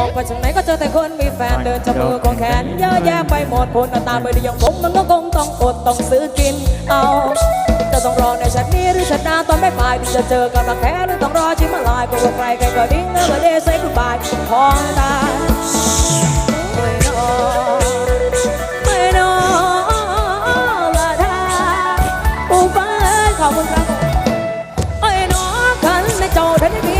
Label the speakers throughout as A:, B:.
A: องไปทางไหนก็เจอแต่คนมีแฟนเดินจับมือควงแขนเยอะแยะไปหมดคนตาไม่ดีอย่างผมมันก็คงต้องอดต้องซื้อกินเอาจะต้องรอในชาตินี้หรือชาติหน้าตอนไม่ปลายที่จะเจอกับรักแท้หรือต้องรอชิมมาลายก็ว่าใครใครก็ดิ้งเออมาเดย์ใส่กุบายพอตาไม่นอไม่นอละทาอุบายขอบคุณครับเอ้ยนองขันในเจ้าท่านมีผู้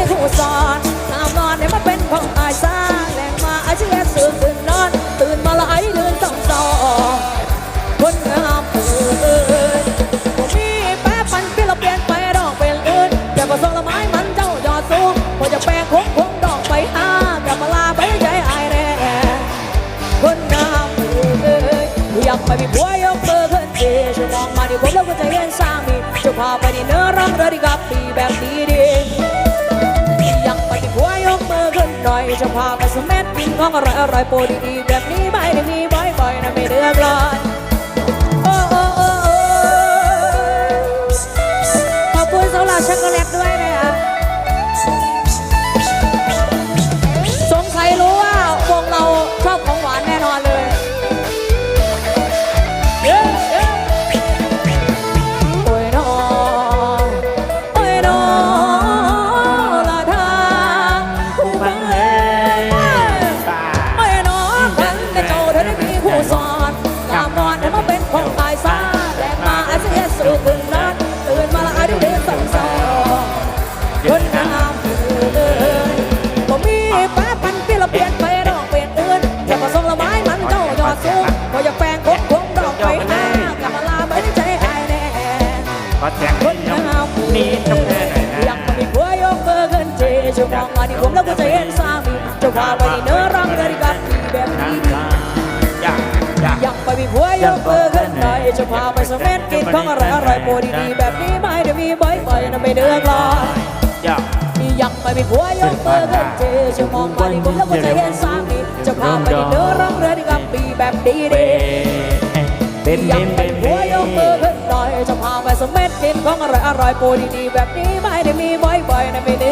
A: ะเห็นสามีจะพาไปที่เนื้อร้องเรือดีกับดีแบบดีดีอยากไปที่ผัวยกมือขึ้นหน่อยจะพาไปสมเม็ดกินของอร่อยอร่อยโปรดีๆแบบนี้ไม่ได้มีบ่อยๆนะไม่เดือดร้อนโอ้โอ้โอ้โอ้ขอบคุณสำหรับช็อกโกแลตด้วย คนงามเอิญบ่มีป้าปันเปลี่ยนเปลี่ยนไปดอกเปลี่ยนอื่นจะมาส่งละไม้มันเจ้ายอดสูงพออยากแปลงคบคงดอกไปหากลับมาลาไม่ได้ใจอายแน่
B: ขอแจ้ง
A: คน
B: งา
A: ม
B: นี่ต้องแน่หน่อยนะ
A: ยังไม่มีผัวยกมือขึ้นเจจะมองมาที่ผมแล้วก็จะเห็นสามีจะพาไปเนื้อรังเรือดีกับดีแบบนี้
B: อยากอยาก
A: ไปมีผัวยกมือขึ้นหน่อยจะพาไปสเม็ดกินของอร่อยอร่อยโปรดีๆแบบนี้ไม่ได้มีบ่อยๆนะไม่เดือดร้อน
B: อยาก
A: ไม่มีหัวยกมือขึ้นเจจะมองมาในกลมแล้วก็จะเห็นสามีจะพาไปเดินร้องเรือในกับปีแบบดีดียั
B: เป็น
A: หัวยกมือขึ้นหน่อยจะพาไปสม็ดกินของอร่อยอร่อยปูดีๆแบบนี้ไม่ได้มีบ่อยๆนะไม่ได้